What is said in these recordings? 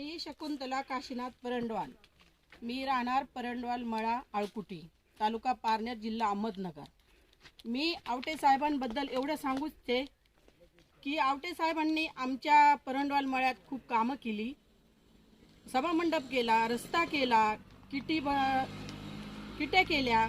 मी शकुंतला काशीनाथ परंडवाल. मी राहणार परंडवाल मळा आळकुटी तालुका पारनेर जिल्हा अहमदनगर. मी आवटे साहेबांबद्दल एवढं सांगू ते की आवटे साहेबांनी आमच्या परंडवाल मळ्यात खूप कामं केली. सभामंडप केला रस्ता केला किटी ब किट्या केल्या.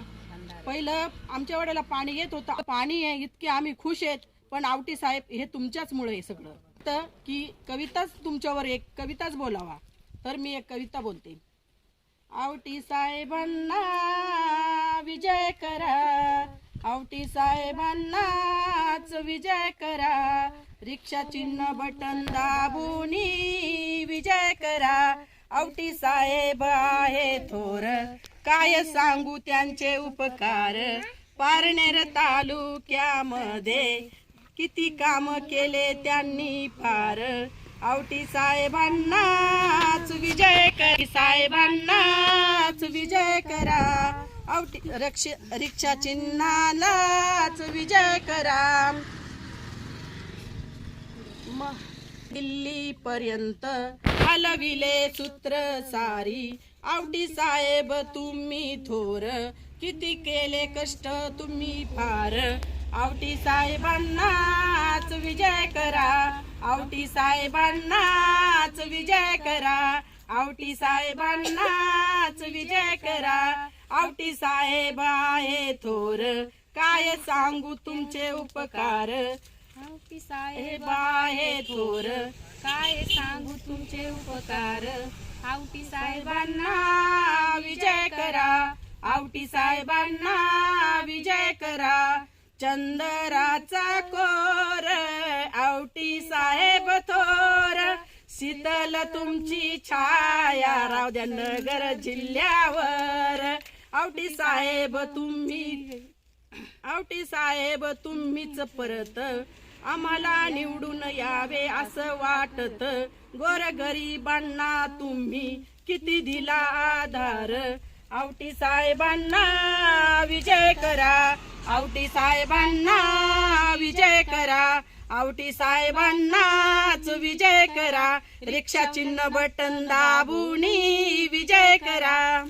पहिलं आमच्या वड्याला पाणी येत होतं. पाणी आहे इतके आम्ही खुश आहेत पण आवटे साहेब हे तुमच्याचमुळे हे सगळं. वाटतं की कविताच तुमच्यावर एक कविताच बोलावा. तर मी एक कविता बोलते. आवटी साहेबांना विजय करा. आवटी साहेबांनाच विजय करा. रिक्षा चिन्ह बटन दाबुनी विजय करा. आवटी साहेब आहे थोर. काय सांगू त्यांचे उपकार? पारनेर तालुक्यामध्ये किती काम केले त्यांनी फार आवटी साहेबांनाच विजय करी साहेबांनाच विजय करा. आवटी रक्ष रिक्षा चिन्हालाच विजय करा. दिल्ली पर्यंत हलविले सूत्र सारी. आवटी साहेब तुम्ही थोर. किती केले कष्ट तुम्ही फार. आवटी साहेबांनाच विजय करा. आवटी साहेबांनाच विजय करा. आवटी साहेबांनाच विजय करा. आवटी साहेब आहे थोर. काय सांगू तुमचे उपकार? आवटी साहेब आहे थोर. काय सांगू तुमचे उपकार? आवटी साहेबांना विजय करा. आवटी साहेबांना विजय करा. चंदराचा कोर आवटी साहेब थोर. शीतल तुमची छाया राव नगर जिल्ह्यावर. आवटी साहेब तुम्ही आवटी साहेब तुम्हीच परत. आम्हाला निवडून यावे असं वाटत. गोर गरिबांना तुम्ही किती दिला आधार? आवटी साहेबांना विजय करा. आवटी साहेबांना विजय करा. आवटी साहेबांनाच विजय करा. रिक्षा चिन्ह बटन दाबुनी विजय करा.